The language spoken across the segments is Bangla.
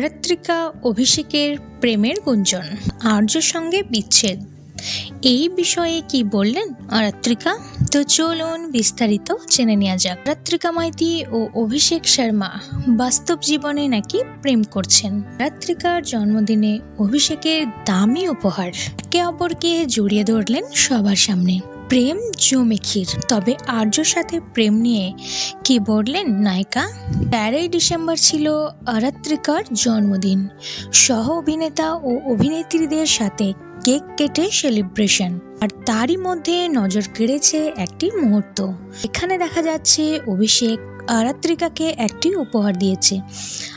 আরাত্রিকা অভিষেকের প্রেমের গুঞ্জন আর্যর সঙ্গে বিচ্ছেদ। এই বিষয়ে কি বললেন আরাত্রিকা? তো চলুন বিস্তারিত জেনে নেওয়া যাক। রাত্রিকা মাইতি ও অভিষেক শর্মা বাস্তব জীবনে নাকি প্রেম করছেন? রাত্রিকার জন্মদিনে অভিষেকের দামি উপহার একে অপরকে জড়িয়ে ধরলেন সবার সামনে। প্রেম জমেখির তবে আর্যর সাথে প্রেম নিয়ে কি বললেন নায়িকা? তেরোই ডিসেম্বর ছিল আরাত্রিকার জন্মদিন। সহ অভিনেতা ও অভিনেত্রীদের সাথে কেক কেটে সেলিব্রেশন। আর তারই মধ্যে নজর কেড়েছে একটি মুহূর্ত। এখানে দেখা যাচ্ছে অভিষেক আরাত্রিকাকে একটি উপহার দিয়েছে।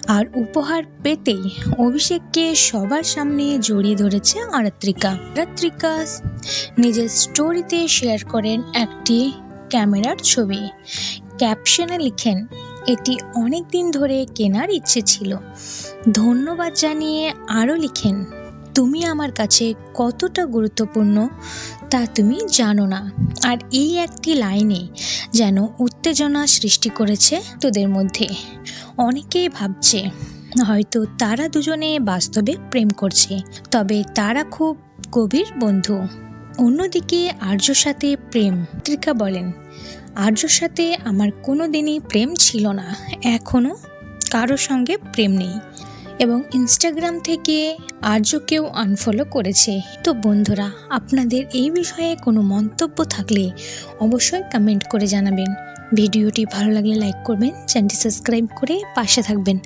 আর উপহার পেতেই অভিষেককে সবার সামনে জড়িয়ে ধরেছে আরাত্রিকা আরাত্রিকা নিজের স্টোরিতে শেয়ার করেন একটি ক্যামেরার ছবি। ক্যাপশনে লিখেন, এটি অনেক দিন ধরে কেনার ইচ্ছে ছিল। ধন্যবাদ জানিয়ে আরও লিখেন, তুমি আমার কাছে কতটা গুরুত্বপূর্ণ তা তুমি জানো না। আর এই একটি লাইনে যেন উত্তেজনা সৃষ্টি করেছে তোদের মধ্যে। অনেকেই ভাবছে, হয়তো তারা দুজনে বাস্তবে প্রেম করছে। তবে তারা খুব গভীর বন্ধু। অন্যদিকে আর্যর সাথে প্রেম। ত্রিকা বলেন, আর্যর সাথে আমার কোনো দিনই প্রেম ছিল না এখনও কারোর সঙ্গে প্রেম নেই। এবং ইনস্টাগ্রাম থেকে আর্যকেও আনফলো করেছে। তো বন্ধুরা, আপনাদের এই বিষয়ে কোনো মন্তব্য থাকলে অবশ্যই কমেন্ট করে জানাবেন। ভিডিওটি ভালো লাগলে লাইক করবেন চ্যানেলটি সাবস্ক্রাইব করে পাশে থাকবেন।